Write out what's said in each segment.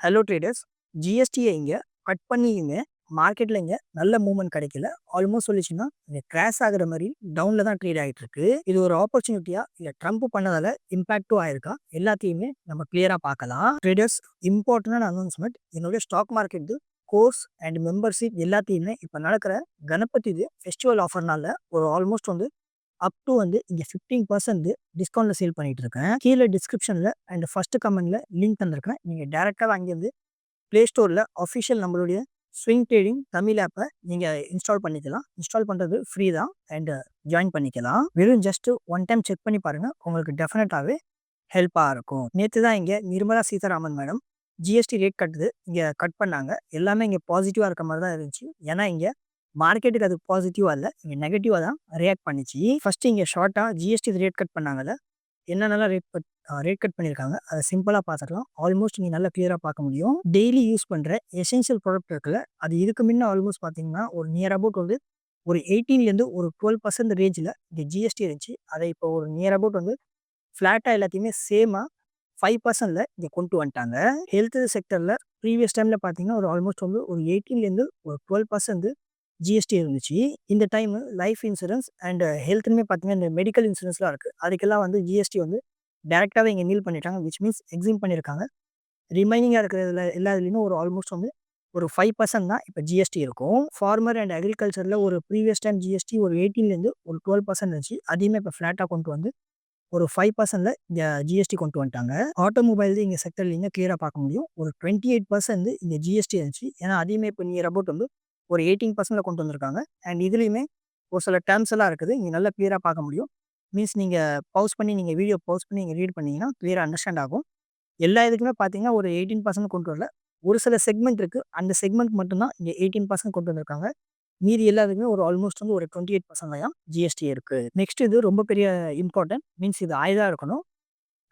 Hello traders ஜிஎஸ்டியை இங்கே cut பண்ணியுமே மார்க்கெட்டில் இங்கே நல்ல மூவ்மெண்ட் கிடைக்கல. ஆல்மோஸ்ட் சொல்லிச்சுன்னா இங்கே கிராஷ் ஆகிற மாதிரி டவுனில் தான் ட்ரேட் ஆகிட்டு இருக்கு இது ஒரு ஆப்பர்ச்சுனிட்டியா இல்லை ட்ரம்ப் பண்ணதால இம்பாக்டும் ஆயிருக்கா? எல்லாத்தையுமே நம்ம கிளியராக பார்க்கலாம். ட்ரேடர்ஸ் இம்பார்ட்டன்டான அனௌன்ஸ்மெண்ட் என்னுடைய stock market course and membership எல்லாத்தையுமே இப்போ நடக்கிற கணபதி இது ஃபெஸ்டிவல் ஆஃபர்னால ஒரு ஆல்மோஸ்ட் வந்து அப் டு வந்து இங்கே ஃபிஃப்டீன் பர்சன்ட் டிஸ்கவுண்ட்டில் சேல் பண்ணிட்டு இருக்கேன் கீழே டிஸ்கிரிப்ஷனில் அண்ட் ஃபர்ஸ்ட் கமெண்ட்ல லிங்க் தந்திருக்கேன். நீங்கள் டேரெக்டாக அங்கேருந்து ப்ளே ஸ்டோரில் அஃபிஷியல் நம்மளுடைய ஸ்விங் ட்ரேடிங் தமிழ் ஆப்பை நீங்கள் இன்ஸ்டால் பண்ணிக்கலாம். இன்ஸ்டால் பண்ணுறது ஃப்ரீ தான் அண்ட் ஜாயின் பண்ணிக்கலாம். வெறும் ஜஸ்ட் ஒன் டைம் செக் பண்ணி பாருங்கள் உங்களுக்கு டெஃபினட்டாகவே ஹெல்ப்பாக இருக்கும். நேற்று தான் இங்கே Nirmala Sitharaman madam GST rate கட்டுது. இங்கே கட் பண்ணாங்க. எல்லாமே இங்கே பாசிட்டிவாக இருக்க மாதிரி தான் இருந்துச்சு. ஏன்னா இங்கே மார்க்கெட்டுக்கு அது பாசிட்டிவாக இல்லை இங்கே நெகட்டிவாக தான் ரியாக்ட் பண்ணிச்சு. ஃபஸ்ட்டு இங்கே ஷார்ட்டாக ஜிஎஸ்டி ரேட் கட் பண்ணாங்கல்ல என்னென்னலாம் ரேட் கட் ரேட் கட் பண்ணியிருக்காங்க அதை சிம்பிளாக பார்த்துக்கலாம். ஆல்மோஸ்ட் நீங்கள் நல்லா கிளியராக பார்க்க முடியும். டெய்லி யூஸ் பண்ணுற எசென்ஷியல் ப்ராடக்ட் இருக்குல்ல அது இதுக்கு முன்ன ஆல்மோஸ்ட் பார்த்தீங்கன்னா ஒரு நியர் அபவுட் வந்து ஒரு எயிட்டீன்லேருந்து ஒரு டுவெல் பர்சன்ட் ரேஞ்சில் இங்கே ஜிஎஸ்டி இருந்துச்சு. அதை இப்போ ஒரு நியர் அபவுட் வந்து ஃப்ளாட்டாக எல்லாத்தையுமே சேமாக ஃபைவ் பர்சன்டில் இங்கே கொண்டு வந்துட்டாங்க. ஹெல்த் செக்டரில் ப்ரீவியஸ் டைமில் பார்த்தீங்கன்னா ஒரு ஆல்மோஸ்ட் வந்து ஒரு எயிட்டீன்லேருந்து ஒரு டுவெல் பர்சன்ட் ஜிஎஸ்டி இருந்துச்சு. இந்த டைம் லைஃப் இன்சூரன்ஸ் அண்ட் ஹெல்த்துமே பார்த்தீங்கன்னா இந்த மெடிக்கல் இன்சூரன்ஸ்லாம் இருக்குது அதுக்கெல்லாம் வந்து ஜிஎஸ்டி வந்து டேரெக்டாகவே இங்கே நீல் பண்ணிட்டாங்க விச் மீன்ஸ் எக்ஸிம் பண்ணியிருக்காங்க ரிமைனிங்காக இருக்கிறதுல எல்லாத்துலேயுமே ஒரு ஆல்மோஸ்ட் வந்து ஒரு ஃபைவ் பர்சன்ட் தான் இப்போ ஜிஎஸ்டி இருக்கும். ஃபார்மர் அண்ட் அக்ரிகல்ச்சரில் ஒரு ப்ரீவியஸ் டைம் ஜிஎஸ்டி ஒரு எயிட்டீன்லேருந்து ஒரு டுவெல் பர்சன்ட் இருந்துச்சு. அதையுமே இப்போ ஃப்ளாட்டாக கொண்டு வந்து ஒரு ஃபைவ் பர்சன்டில் இந்த ஜிஎஸ்டி கொண்டு வந்துட்டாங்க. ஆட்டோமொபைல் இங்கே செக்டர்லேருந்து கிளியராக பார்க்க முடியும். ஒரு டுவெண்ட்டி எயிட் பர்சன்ட் இங்கே ஜிஎஸ்டி இருந்துச்சு. ஏன்னா அதையுமே இப்போ நியர் அபவுட் வந்து ஒரு எயிட்டீன் பர்சன்டில் கொண்டு வந்திருக்காங்க. அண்ட் இதுலேயுமே ஒரு சில டேர்ம்ஸ் எல்லாம் இருக்குது. இங்கே நல்லா கிளியராக பார்க்க முடியும். மீன்ஸ் நீங்கள் பவுஸ் பண்ணி நீங்கள் வீடியோ பவுஸ் பண்ணி நீங்கள் ரீட் பண்ணிங்கன்னா கிளியராக அண்டர்ஸ்டாண்ட் ஆகும். எல்லா இதுக்குமே பார்த்தீங்கன்னா ஒரு எயிட்டீன் பர்சன்ட் கொண்டு வரல. ஒரு சில செக்மெண்ட் இருக்குது அந்த செக்மெண்ட் மட்டும்தான் இங்கே எயிட்டீன் பர்சன்ட் கொண்டு வந்திருக்காங்க. மீதி எல்லாத்துக்குமே ஒரு ஆல்மோஸ்ட் வந்து ஒரு டுவெண்ட்டி எயிட் பர்சன்ட் தான் ஜிஎஸ்டி இருக்குது நெக்ஸ்ட் இது ரொம்ப பெரிய இம்பார்ட்டன்ட் மீன்ஸ் இது ஆயுதாக இருக்கணும்.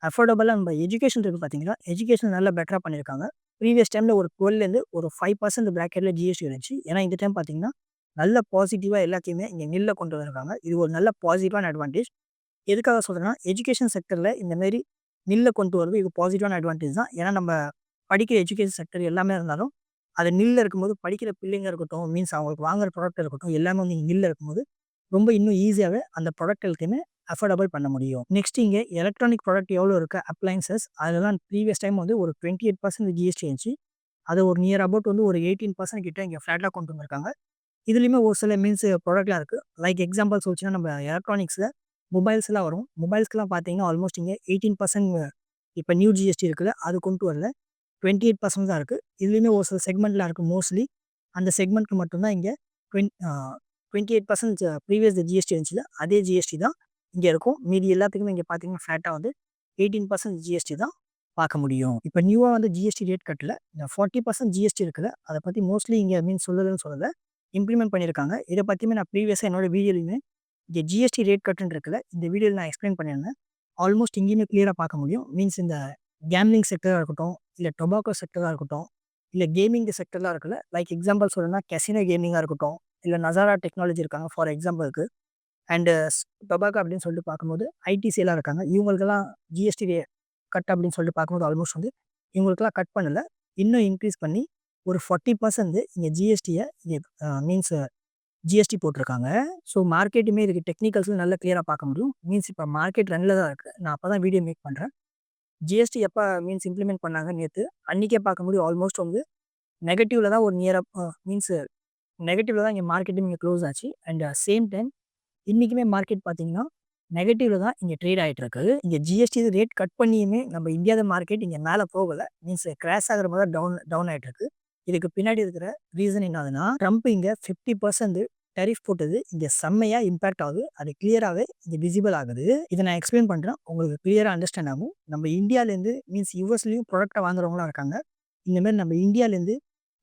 அஃபோர்டபுளாக நம்ம எஜுகேஷன் இருக்குது பார்த்தீங்களா? எஜுகேஷன் நல்லா பெட்டராக பண்ணியிருக்காங்க ப்ரீவியஸ் டைமில் ஒரு டுவெல்லேருந்து ஒரு ஃபைவ் பர்சன்ட் ப்ராக்கெட்டில் ஜிஎஸ்டி இருந்துச்சு. ஏன்னா இந்த டைம் பார்த்தீங்கன்னா நல்ல பாசிட்டிவாக எல்லாத்தையுமே இங்கே நில்ல கொண்டு வந்திருக்காங்க. இது ஒரு நல்ல பாசிட்டிவான அட்வான்டேஜ். எதுக்காக சொல்கிறேன்னா எஜுகேஷன் செக்டரில் இந்தமாரி நில்ல கொண்டு வரது இது பாசிட்டிவான அட்வான்டேஜ் தான். ஏன்னா நம்ம படிக்கிற எஜுகேஷன் செக்டர் எல்லாமே இருந்தாலும் அது நில்ல இருக்கும்போது படிக்கிற பிள்ளைங்க இருக்கட்டும் மீன்ஸ் அவங்களுக்கு வாங்குற ப்ராடக்ட் இருக்கட்டும் எல்லாமே வந்து நில்ல இருக்கும்போது ரொம்ப இன்னும் ஈஸியாகவே அந்த ப்ராடக்ட் எல்லாத்தையுமே அஃபோர்டபுள் பண்ண முடியும். நெக்ஸ்ட் இங்கே எலக்ட்ரானிக் ப்ராடக்ட் எவ்வளோ இருக்குது அப்ளைன்சஸ் அதெல்லாம் ப்ரீவியஸ் டைம் வந்து ஒரு டுவெண்ட்டி எயிட் பர்சன்ட் ஜிஎஸ்டி இருந்துச்சு. அதை ஒரு நியர் அபவுட் வந்து ஒரு எயிட்டீன் பர்சன்ட் கிட்ட இங்கே ஃப்ளாட்டாக கொண்டு வந்திருக்காங்க. இதுலேயுமே ஒரு சில மீன்ஸ் ப்ராடக்ட்லாம் இருக்குது லைக் எக்ஸாம்பிள் சொல்லிச்சுன்னா நம்ம எலக்ட்ரானிக்ஸில் மொபைல்ஸ்லாம் வரும். மொபைல்ஸ்க்குலாம் பார்த்தீங்கன்னா ஆல்மோஸ்ட் இங்கே எயிட்டீன் பர்சன்ட் இப்போ நியூ ஜிஎஸ்டி இருக்குல்ல அது கொண்டு வரல. டுவெண்ட்டி எயிட் பர்சன்ட் தான் இருக்குது இதுலேயுமே ஒரு சில செக்மெண்ட்டில் இருக்குது மோஸ்ட்லி அந்த செக்மெண்ட்டுக்கு மட்டும்தான் இங்கே twenty twenty eight percent previous GST இருந்துச்சுல அதே ஜிஎஸ்டி தான். இங்கே இருக்கும். மீதி எல்லாத்துக்குமே இங்கே பார்த்தீங்கன்னா ஃப்ளாட்டாக வந்து எயிட்டீன் பர்சன்ட் ஜிஎஸ்டி தான் பார்க்க முடியும். இப்போ நியூவாக வந்து ஜிஎஸ்டி ரேட் கட்டில். இந்த ஃபார்ட்டி பர்சன்ட் ஜிஎஸ்டி இருக்குல்ல அதை பற்றி மோஸ்ட்லி இங்கே மீன் சொல்லுதுன்னு சொல்லலை. இம்ப்ளிமெண்ட் பண்ணியிருக்காங்க இதை பற்றியுமே நான் ப்ரீவியஸாக என்னோட வீடியோலையுமே இங்கே ஜிஎஸ்டி ரேட் கட்டுன்னு இருக்குல்ல இந்த வீடியோவில் நான் எக்ஸ்பிளைன் பண்ணியிருந்தேன். ஆல்மோஸ்ட் இங்கேயுமே கிளியராக பார்க்க முடியும். மீன்ஸ் இந்த கேம்லிங் செக்டராக இருக்கட்டும் இல்லை டொபாக்கோ செக்டராக இருக்கட்டும் இல்லை கேமிங் செக்டர்லாம் இருக்குல்ல லைக் எக்ஸாம்பிள் சொல்லணும்னா கெசினோ கேமிங்காக இருக்கட்டும் இல்லை நசாரா டெக்னாலஜி இருக்காங்க ஃபார் எக்ஸாம்பிளுக்கு அண்டு டொபாக்கோ அப்படின்னு சொல்லிட்டு பார்க்கும்போது ஐடிசியெல்லாம் இருக்காங்க. இவங்களுக்கெல்லாம் ஜிஎஸ்டி கட் அப்படின்னு சொல்லிட்டு பார்க்கும்போது ஆல்மோஸ்ட் வந்து இவங்களுக்கெல்லாம் கட் பண்ணலை. இன்னும் இன்க்ரீஸ் பண்ணி ஒரு ஃபார்ட்டி பர்சன்ட் இங்கே ஜிஎஸ்டியை இங்கே மீன்ஸ் ஜிஎஸ்டி போட்டிருக்காங்க ஸோ மார்க்கெட்டுமே இதுக்கு டெக்னிக்கல்ஸில் நல்லா கிளியராக பார்க்க முடியும். மீன்ஸ் இப்போ மார்க்கெட் ரன்னில் தான் இருக்குது நான் அப்போ தான் வீடியோ மேக் பண்ணுறேன் ஜிஎஸ்டி எப்போ மீன்ஸ் இம்ப்ளிமெண்ட் பண்ணாங்க நேற்று அன்றைக்கே பார்க்க முடியும். ஆல்மோஸ்ட் வந்து நெகட்டிவில் தான் ஒரு நியராக மீன்ஸ் நெகட்டிவில் தான் இங்கே மார்க்கெட்டும் இங்கே க்ளோஸ் ஆச்சு. அண்ட் சேம் டைம் இன்றைக்குமே மார்க்கெட் பார்த்தீங்கன்னா நெகட்டிவில் தான் இங்கே ட்ரேட் ஆகிட்டு இருக்குது இங்கே ஜிஎஸ்டி ரேட் கட் பண்ணியுமே நம்ம இந்தியாத மார்க்கெட் இங்கே மேலே போகலை. மீன்ஸ் கிராஷ் ஆகிற மாதிரி டவுன் டவுன் ஆகிட்டு இருக்கு இதுக்கு பின்னாடி இருக்கிற ரீசன் என்னதுன்னா ட்ரம்ப் இங்கே ஃபிஃப்டி பர்சன்ட் டெரிஃப் போட்டது இங்கே செம்மையாக இம்பேக்ட் ஆகுது. அது கிளியராகவே இங்கே விசிபிள் ஆகுது. இதை நான் எக்ஸ்பிளைன் பண்ணுறேன் உங்களுக்கு கிளியராக அண்டர்ஸ்டாண்ட் ஆகும். நம்ம இந்தியாவிலேருந்து மீன்ஸ் யூஎஸ்லேயும் ப்ராடக்ட்டை வாங்குறவங்களாம் இருக்காங்க. இந்தமாரி நம்ம இந்தியாவிலேருந்து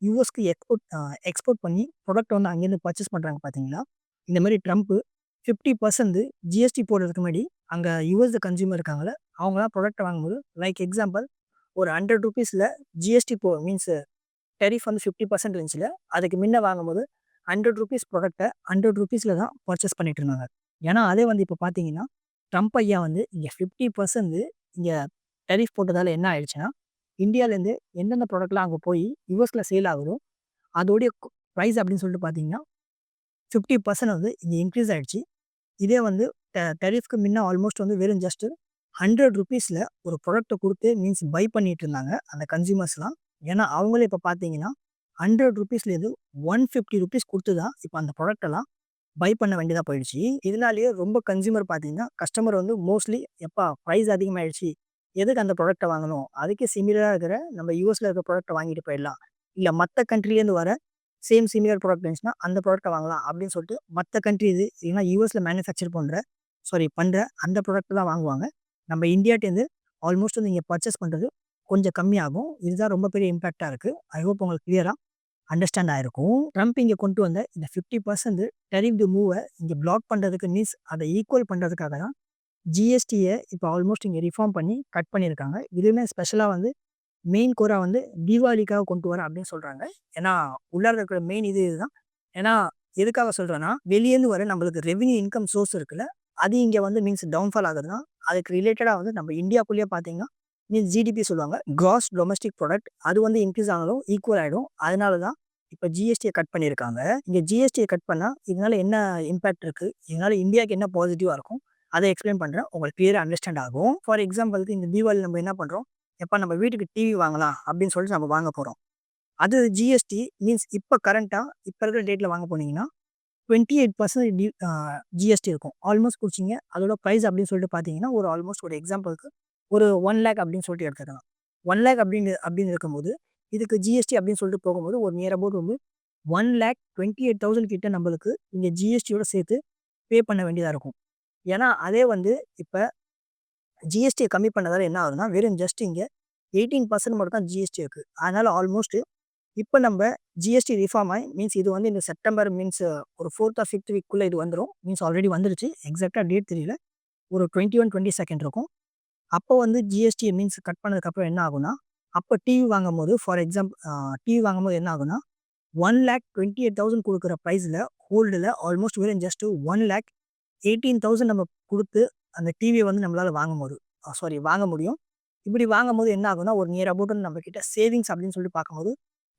யூஎஸ்க்கு எக்ஸ்போர்ட் எக்ஸ்போர்ட் பண்ணி ப்ராடக்ட் வந்து அங்கேருந்து பர்ச்சேஸ் பண்ணுறாங்க பார்த்தீங்களா? இந்த மாதிரி ட்ரம்ப்பு ஃபிஃப்டி பர்சன்ட் ஜிஎஸ்டி போடுறதுக்கு முன்னாடி அங்கே யூஎஸ் கன்சியூமர் இருக்காங்கள அவங்களாம் ப்ராடக்ட் வாங்கும்போது லைக் எக்ஸாம்பிள் ஒரு ஹண்ட்ரட் ருபீஸில் ஜிஎஸ்டி போ மீன்ஸ் டெரிஃப் வந்து ஃபிஃப்டி பர்சன்ட் இருந்துச்சுல அதுக்கு முன்ன வாங்கும்போது ஹண்ட்ரட் ருபீஸ் ப்ராடக்ட்டை ஹண்ட்ரட் ருபீஸில் தான் பர்ச்சேஸ் பண்ணிட்டு இருந்தாங்க. ஏன்னா அதே வந்து இப்போ பார்த்தீங்கன்னா ட்ரம்ப் ஐயா வந்து இங்கே ஃபிஃப்டி பர்சன்ட் இங்கே டெரிஃப் போட்டதால் என்ன ஆயிடுச்சுன்னா இந்தியாவிலேருந்து எந்தெந்த ப்ராடக்ட்லாம் அங்கே போய் யூஎஸில் சேல் ஆகுதோ அதோடைய ப்ரைஸ் அப்படின்னு சொல்லிட்டு பார்த்தீங்கன்னா ஃபிஃப்டி பர்சன்ட் வந்து இங்கே இன்க்ரீஸ் ஆகிடுச்சு இதே வந்து டெரிஃப்க்கு முன்ன ஆல்மோஸ்ட் வந்து வெறும் ஜஸ்ட் ஹண்ட்ரட் ருபீஸில் ஒரு ப்ராடக்ட்டை கொடுத்து மீன்ஸ் பை பண்ணிட்டு இருந்தாங்க அந்த கன்சியூமர்ஸ்லாம் ஏன்னா அவங்களே இப்போ பார்த்தீங்கன்னா ஹண்ட்ரட் ருபீஸ்லேருந்து ஒன் ஃபிஃப்டி ருபீஸ் கொடுத்து தான் இப்போ அந்த ப்ராடக்ட்டெல்லாம் பை பண்ண வேண்டியதாக போயிடுச்சு. இதனாலேயே ரொம்ப கன்சியூமர் பார்த்தீங்கன்னா கஸ்டமர் வந்து மோஸ்ட்லி எப்பா ப்ரைஸ் அதிகமாகிடுச்சு எதுக்கு அந்த ப்ராடக்ட்டை வாங்கணும்? அதுக்கே சிமிலராக இருக்கிற நம்ம யூஎஸில் இருக்கிற ப்ராடக்ட்டை வாங்கிட்டு போயிடலாம். இல்லை மற்ற கண்ட்ரிலேருந்து வர சேம் சிமிலர் ப்ராடக்ட் இருந்துச்சுன்னா அந்த ப்ராடக்ட்டை வாங்கலாம் அப்படின்னு சொல்லிட்டு மற்ற கண்ட்ரி இது இல்லைன்னா யூஎஸில் மேனுஃபேக்சர் பண்ணுற சாரி பண்ணுற அந்த ப்ராடக்ட் தான் வாங்குவாங்க. நம்ம இந்தியாட்டேருந்து ஆல்மோஸ்ட் வந்து இங்கே பர்ச்சேஸ் பண்ணுறது கொஞ்சம் கம்மியாகும். இதுதான் ரொம்ப பெரிய இம்பாக்டாக இருக்குது ஐ ஹோப் உங்களுக்கு கிளியராக அண்டர்ஸ்டாண்ட் ஆயிருக்கும். ட்ரம்ப் இங்கே கொண்டு வந்த இந்த ஃபிஃப்டி பர்சன்ட் டெரிஃப் மூவை இங்கே பிளாக் பண்ணுறதுக்கு மீன்ஸ் அதை ஈக்குவல் பண்ணுறதுக்காக தான் ஜிஎஸ்டியை இப்போ ஆல்மோஸ்ட் இங்கே ரிஃபார்ம் பண்ணி கட் பண்ணியிருக்காங்க. இதுவுமே ஸ்பெஷலாக வந்து மெயின் கோரா வந்து தீபாவளிக்காக கொண்டு வரேன் அப்படின்னு சொல்கிறாங்க ஏன்னா உள்ளார இருக்கிற மெயின் இது இதுதான். ஏன்னா எதுக்காக சொல்கிறேன்னா வெளியேருந்து வர நம்மளுக்கு ரெவன்யூ இன்கம் சோர்ஸ் இருக்குல்ல அது இங்கே வந்து மீன்ஸ் டவுன்ஃபால் தான் அதுக்கு ரிலேட்டடாக வந்து நம்ம இந்தியாக்குள்ளேயே பார்த்தீங்கன்னா மீன்ஸ் ஜிடிபி சொல்லுவாங்க. கிராஸ் டொமஸ்டிக் ப்ராடக்ட் அது வந்து இன்க்ரீஸ் ஆனாலும் ஈக்குவல் ஆகிடும் அதனால தான் இப்போ ஜிஎஸ்டியை கட் பண்ணியிருக்காங்க. இங்கே ஜிஎஸ்டியை கட் பண்ணால் இதனால் என்ன இம்பேக்ட் இருக்குது இதனால் இந்தியாவுக்கு என்ன பாசிட்டிவாக இருக்கும்? அதை எக்ஸ்பிளைன் பண்ணுறேன் உங்களுக்கு கிளியராக அண்டர்ஸ்டாண்ட் ஆகும். ஃபார் எக்ஸாம்பிளுக்கு இந்த தீபாவளி நம்ம என்ன பண்ணுறோம் எப்போ நம்ம வீட்டுக்கு டிவி வாங்கலாம் அப்படின்னு சொல்லிட்டு நம்ம வாங்க போகிறோம் அது ஜிஎஸ்டி மீன்ஸ் இப்போ கரண்ட்டாக இப்போ இருக்கிற டேட்டில் வாங்க போனீங்கன்னா டுவெண்ட்டி எயிட் பர்சன்ட் டி ஜிஎஸ்டி இருக்கும். ஆல்மோஸ்ட் குடிச்சிங்க. அதோட ப்ரைஸ் அப்படின்னு சொல்லிட்டு பார்த்தீங்கன்னா ஒரு ஆல்மோஸ்ட் ஒரு எக்ஸாம்பிளுக்கு ஒரு ஒன் லேக் அப்படின்னு சொல்லிட்டு எடுத்துக்கலாம். ஒன் லேக் அப்படின்னு அப்படின்னு இருக்கும்போது இதுக்கு ஜிஎஸ்டி அப்படின்னு சொல்லிட்டு போகும்போது ஒரு நியர் அபவுட் வந்து one lakh twenty eight thousand கிட்ட நம்மளுக்கு இங்கே ஜிஎஸ்டியோட சேர்த்து பே பண்ண வேண்டியதாக இருக்கும். ஏன்னா அதே வந்து இப்போ ஜிஎஸ்டியை கம்மி பண்ணதால் என்ன ஆகுதுன்னா வெறும் ஜஸ்ட் இங்கே எயிட்டீன் பர்சன்ட் மட்டும் தான் ஜிஎஸ்டி இருக்குது அதனால் ஆல்மோஸ்ட் இப்போ நம்ம ஜிஎஸ்டி ரிஃபார்ம் ஆகி மீன்ஸ் இது வந்து இந்த செப்டம்பர் மீன்ஸ் ஒரு ஃபோர்த் ஆர் ஃபிஃப்த் வீக்குள்ளே இது வந்துடும் மீன்ஸ் ஆல்ரெடி வந்துருச்சு. எக்ஸாக்டாக டேட் தெரியல. ஒரு டுவெண்ட்டி ஒன் டுவெண்ட்டி செகண்ட் இருக்கும். அப்போ வந்து ஜிஎஸ்டி மீன்ஸ் கட் பண்ணதுக்கப்புறம் என்ன ஆகுனா அப்போ டிவி வாங்கும்போது ஃபார் எக்ஸாம்பிள் டிவி வாங்கும்போது என்ன ஆகுனா one lakh twenty eight thousand கொடுக்குற ப்ரைஸில் ஹோல்டில் ஆல்மோஸ்ட் வெறும் just one lakh eighteen thousand நம்ம கொடுத்து அந்த டிவியை வந்து நம்மளால் வாங்க முடியும் சாரி வாங்க முடியும். இப்படி வாங்கும்போது என்ன ஆகும்னா ஒரு நியர் அபவுட் நம்ம கிட்ட சேவிங்ஸ் அப்படின்னு சொல்லி பார்க்கும்போது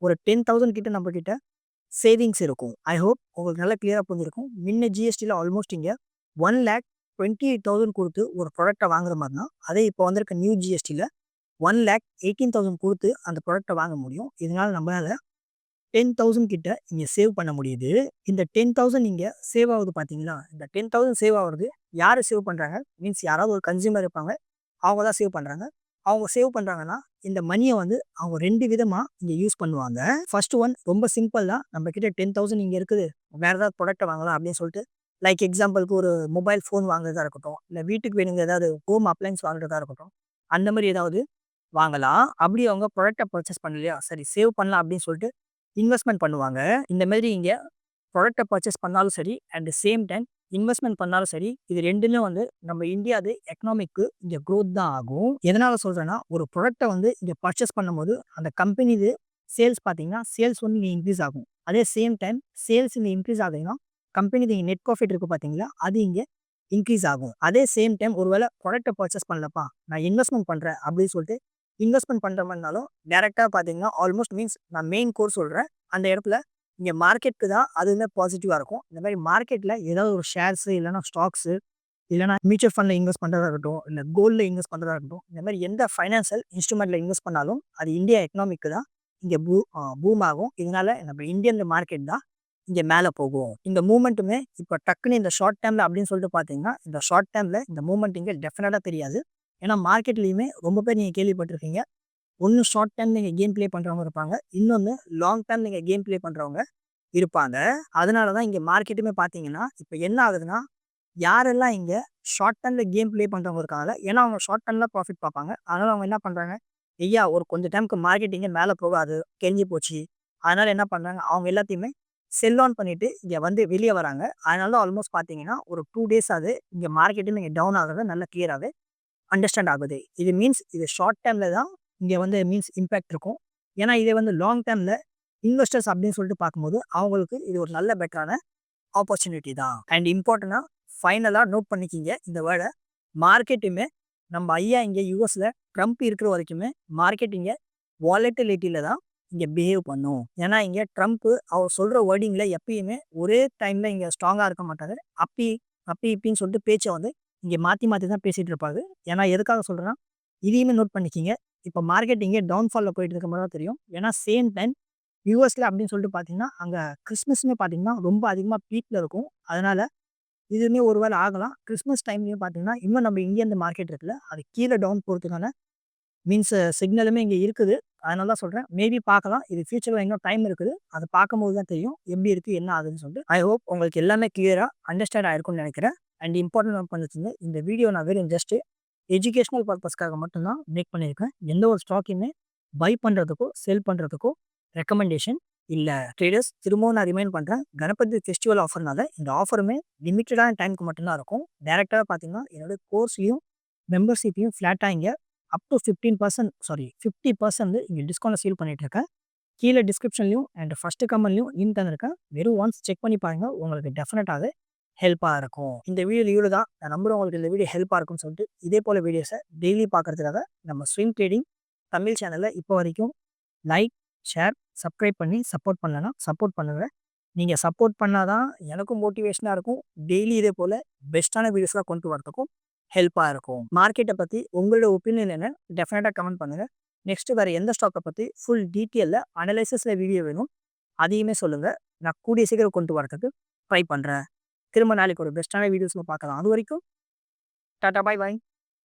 ஒரு டென் தௌசண்ட் கிட்ட நம்ம கிட்ட சேவிங்ஸ் இருக்கும். ஐ ஹோப் உங்களுக்கு நல்லா கிளியராக புரிஞ்சிருக்கும். முன்ன ஜிஎஸ்டியில் ஆல்மோஸ்ட் இங்கே one lakh twenty eight thousand கொடுத்து ஒரு ப்ராடக்ட்டை வாங்குற மாதிரினா அதே இப்போ வந்திருக்க நியூ ஜிஎஸ்டியில் ஒன் லேக் எயிட்டீன் தௌசண்ட் கொடுத்து அந்த ப்ராடக்ட்டை வாங்க முடியும். இதனால நம்மளால் டென் தௌசண்ட் கிட்ட இங்கே சேவ் பண்ண முடியுது. இந்த டென் தௌசண்ட் இங்கே சேவ் ஆகுது பார்த்தீங்களா இந்த டென் தௌசண்ட் சேவ் ஆகுறது யார் சேவ் பண்ணுறாங்க மீன்ஸ் யாராவது ஒரு கன்சியூமர் இருப்பாங்க. அவங்க தான் சேவ் பண்ணுறாங்க அவங்க சேவ் பண்ணுறாங்கன்னா இந்த மணியை வந்து அவங்க ரெண்டு விதமாக இங்கே யூஸ் பண்ணுவாங்க. ஃபர்ஸ்ட் ஒன் ரொம்ப சிம்பிள் தான். நம்ம கிட்ட டென் தௌசண்ட் இங்கே இருக்குது. வேறு ஏதாவது ப்ராடக்ட்டை வாங்கலாம் அப்படின்னு சொல்லிட்டு லைக் எக்ஸாம்பிளுக்கு ஒரு மொபைல் ஃபோன் வாங்குறதா இருக்கட்டும் இல்லை வீட்டுக்கு வேணுங்க ஏதாவது ஹோம் அப்ளைன்ஸ் வாங்குறதா இருக்கட்டும் அந்த மாதிரி ஏதாவது வாங்கலாம். அப்படி அவங்க ப்ராடக்டை பர்ச்சேஸ் பண்ணலையா சரி சேவ் பண்ணலாம் அப்படின்னு சொல்லிட்டு இன்வெஸ்ட்மெண்ட் பண்ணுவாங்க. இந்த மாதிரி இங்கே ப்ராடக்ட்டை பர்ச்சேஸ் பண்ணாலும் சரி at the same time investment பண்ணாலும் சரி இது ரெண்டுமே வந்து நம்ம இந்தியாவது எக்கனாமிக்கு இங்கே க்ரோத் தான் ஆகும். எதனால சொல்கிறேன்னா ஒரு ப்ராடக்ட்டை வந்து இங்கே பர்ச்சேஸ் பண்ணும்போது அந்த கம்பெனி இது சேல்ஸ் பார்த்தீங்கன்னா சேல்ஸ் வந்து இங்கே இன்க்ரீஸ் ஆகும். அதே சேம் டைம் சேல்ஸ் இங்கே இன்க்ரீஸ் ஆகுதுன்னா கம்பெனி இங்கே நெட் ப்ராஃபிட் இருக்குது பார்த்தீங்களா அது இங்கே இன்க்ரீஸ் ஆகும். அதே சேம் டைம் ஒருவேளை ப்ராடக்ட்டை பர்ச்சேஸ் பண்ணலப்பா நான் இன்வெஸ்ட்மெண்ட் பண்ணுறேன் அப்படின்னு சொல்லிட்டு இன்வெஸ்ட்மெண்ட் பண்ணுற மாதிரினாலும் டேரெக்டாக பார்த்தீங்கன்னா ஆல்மோஸ்ட் மீன்ஸ் நான் மெயின் கோர்ஸ் சொல்கிறேன் அந்த இடத்துல இங்கே மார்க்கெட்டுக்கு தான் அதுவுமே பாசிட்டிவாக இருக்கும். இந்த மாதிரி மார்க்கெட்டில் ஏதாவது ஒரு ஷேர்ஸு இல்லைனா ஸ்டாக்ஸு இல்லைனா மியூச்சுவல் ஃபண்டில் இன்வெஸ்ட் பண்ணுறதா இருக்கட்டும் இல்லை கோல்டில் இன்வெஸ்ட் பண்ணுறதா இருக்கட்டும் இந்த மாதிரி எந்த ஃபைனான்சியல் இன்ஸ்ட்ருமெண்ட்டில் இன்வெஸ்ட் பண்ணாலும் அது இந்தியா எக்கனாமிக்கு தான் இங்கே பூ பூம் ஆகும். இதனால நம்ம இந்தியன் மார்க்கெட் தான் இங்கே மேலே போகும். இந்த மூமெண்ட்டுமே இப்போ டக்குன்னு இந்த ஷார்ட் டைமில் அப்படின்னு சொல்லிட்டு பார்த்தீங்கன்னா இந்த ஷார்ட் டைமில் இந்த மூமெண்ட் இங்கே டெஃபினட்டாக தெரியாது. ஏன்னா மார்க்கெட்லேயுமே ரொம்ப பேர் நீங்கள் கேள்விப்பட்டிருக்கீங்க. ஒன்று ஷார்ட் டைம் நீங்கள் கேம் ப்ளே பண்ணுறவங்க இருப்பாங்க. இன்னொன்று லாங் டைம் நீங்கள் கேம் ப்ளே பண்ணுறவங்க இருப்பாங்க. அதனால தான் இங்கே மார்க்கெட்டுமே பார்த்தீங்கன்னா இப்போ என்ன ஆகுதுன்னா யாரெல்லாம் இங்கே ஷார்ட் டைமில் கேம் ப்ளே பண்ணுறவங்க இருக்காங்க ஏன்னா அவங்க ஷார்ட் டைமில் ப்ராஃபிட் பார்ப்பாங்க. அதனால் அவங்க என்ன பண்ணுறாங்க ஐயா ஒரு கொஞ்சம் டைமுக்கு மார்க்கெட்டிங்கே மேலே போகாது கெஞ்சி போச்சு. அதனால் என்ன பண்ணுறாங்க அவங்க எல்லாத்தையுமே செல் ஆன் பண்ணிவிட்டு இங்கே வந்து வெளியே வராங்க. அதனால தான் ஆல்மோஸ்ட் பார்த்தீங்கன்னா ஒரு டூ டேஸ் ஆகுது இங்கே மார்க்கெட்டு நீங்கள் டவுன் ஆகுறது நல்ல கிளியராகவே அண்டர்ஸ்டாண்ட் ஆகுது. இது மீன்ஸ் இது ஷார்ட் டைமில் தான் இங்கே வந்து மீன்ஸ் இம்பேக்ட் இருக்கும். ஏன்னா இதே வந்து லாங் டைமில் இன்வெஸ்டர்ஸ் அப்படின்னு சொல்லிட்டு பார்க்கும்போது அவங்களுக்கு இது ஒரு நல்ல பெட்டரான ஆப்பர்ச்சுனிட்டி தான். அண்ட் இம்பார்ட்டண்ட்டாக ஃபைனலாக நோட் பண்ணிக்கிங்க இந்த வேர்டை மார்க்கெட்டுமே நம்ம ஐயா இங்கே யூஎஸில் ட்ரம்ப் இருக்கிற வரைக்குமே மார்க்கெட் இங்கே வாலட்டிலிட்டியில் தான் இங்கே பிஹேவ் பண்ணும். ஏன்னா இங்கே ட்ரம்ப்பு அவர் சொல்கிற வேர்டிங்கில் எப்பயுமே ஒரே டைமில் இங்கே ஸ்ட்ராங்காக இருக்க மாட்டாங்க அப்பி அப்பி இப்பின்னு சொல்லிட்டு பேச்சை வந்து இங்கே மாற்றி மாற்றி தான் பேசிகிட்டு இருப்பாரு. ஏன்னா எதுக்காக சொல்கிறேன்னா இதையுமே நோட் பண்ணிக்கிங்க. இப்போ மார்க்கெட் இங்கே டவுன்ஃபாலில் போயிட்டு இருக்க மாதிரி தான் தெரியும். ஏன்னா சேம் டைம் யூஎஸில் அப்படின்னு சொல்லிட்டு பார்த்தீங்கன்னா அங்கே கிறிஸ்மஸ்மே பார்த்தீங்கன்னா ரொம்ப அதிகமாக பீக்கில் இருக்கும். அதனால் இதுவுமே ஒரு வேளை ஆகலாம். கிறிஸ்மஸ் டைம்லேயும் பார்த்தீங்கன்னா இன்னும் நம்ம இங்கே இந்த மார்க்கெட் இருக்குல்ல அது கீழே டவுன் போகிறதுக்கான மீன்ஸ் சிக்னலுமே இங்கே இருக்குது. அதனால தான் சொல்கிறேன் மேபி பார்க்கலாம். இது ஃபியூச்சரில் இன்னும் டைம் இருக்குது. அது பார்க்கும்போது தான் தெரியும். எப்படி இருக்குது என்ன ஆகுதுன்னு சொல்லிட்டு. ஐ ஹோப் உங்களுக்கு எல்லாமே கிளியராக அண்டர்ஸ்டாண்ட் ஆயிருக்கும்னு நினைக்கிறேன். அண்ட் இம்பார்ட்டன்ட் பண்ணிட்டு இந்த வீடியோ நான் வெறும் ஜஸ்ட்டு எஜுகேஷ்னல் பர்பஸ்க்காக மட்டும்தான் மேக் பண்ணியிருக்கேன். எந்த ஒரு ஸ்டாக்கையுமே பை பண்ணுறதுக்கோ செல் பண்ணுறதுக்கோ ரெக்கமெண்டேஷன் இல்லை. ட்ரேடர்ஸ் திரும்பவும் நான் ரிமைண்ட் பண்ணுறேன் கணபதி ஃபெஸ்டிவல் ஆஃபர்னால இந்த ஆஃபருமே லிமிட்டடான டைமுக்கு மட்டும்தான் இருக்கும். டேரெக்டாக பார்த்தீங்கன்னா என்னோட கோர்ஸையும் மெம்பர்ஷிப்பையும் ஃப்ளாட்டாக இங்கே up to fifteen percent sorry fifty percent இங்கே டிஸ்கவுண்ட் சீல் பண்ணிட்டு இருக்கேன். கீழே டிஸ்கிரிப்ஷன்லையும் அண்ட் ஃபஸ்ட்டு கமெண்ட்லையும் லிங்க் தந்திருக்கேன். வெறும் ஒன்ஸ் செக் பண்ணி பாருங்கள் உங்களுக்கு டெஃபினட்டாக ஹெல்ப்பாக இருக்கும். இந்த வீடியோ இவ்வளோ தான் நான் நம்புறேன் உங்களுக்கு இந்த வீடியோ ஹெல்ப்பாக இருக்கும்னு சொல்லிட்டு இதே போல் வீடியோஸை டெய்லி பார்க்கறதுக்காக நம்ம ஸ்விம் ட்ரேடிங் தமிழ் சேனலில் இப்போ வரைக்கும் லைக் ஷேர் சப்ஸ்கிரைப் பண்ணி சப்போர்ட் பண்ணலன்னா சப்போர்ட் பண்ணுங்கள் நீங்கள் சப்போர்ட் பண்ணால் தான் எனக்கும் மோட்டிவேஷனாக இருக்கும். டெய்லி இதே போல் பெஸ்ட்டான வீடியோஸ்லாம் கொண்டு வரதுக்கும் ஹெல்ப்பாக இருக்கும். மார்க்கெட்டை பற்றி உங்களோட ஒப்பீனியன் என்ன? டெஃபினட்டாக கமெண்ட் பண்ணுங்கள் நெக்ஸ்ட்டு வேறு எந்த ஸ்டாக்கை பற்றி ஃபுல் டீட்டெயிலில் அனலைசிஸில் வீடியோ வேணும் அதையுமே சொல்லுங்கள் நான் கூடிய சீக்கிரம் கொண்டு வரதுக்கு ட்ரை பண்ணுறேன் திரும்ப நாளைக்கு ஒரு பெஸ்ட்டான வீடியோஸில் பார்க்கலாம் அது வரைக்கும் டாட்டா பாய் பாய்.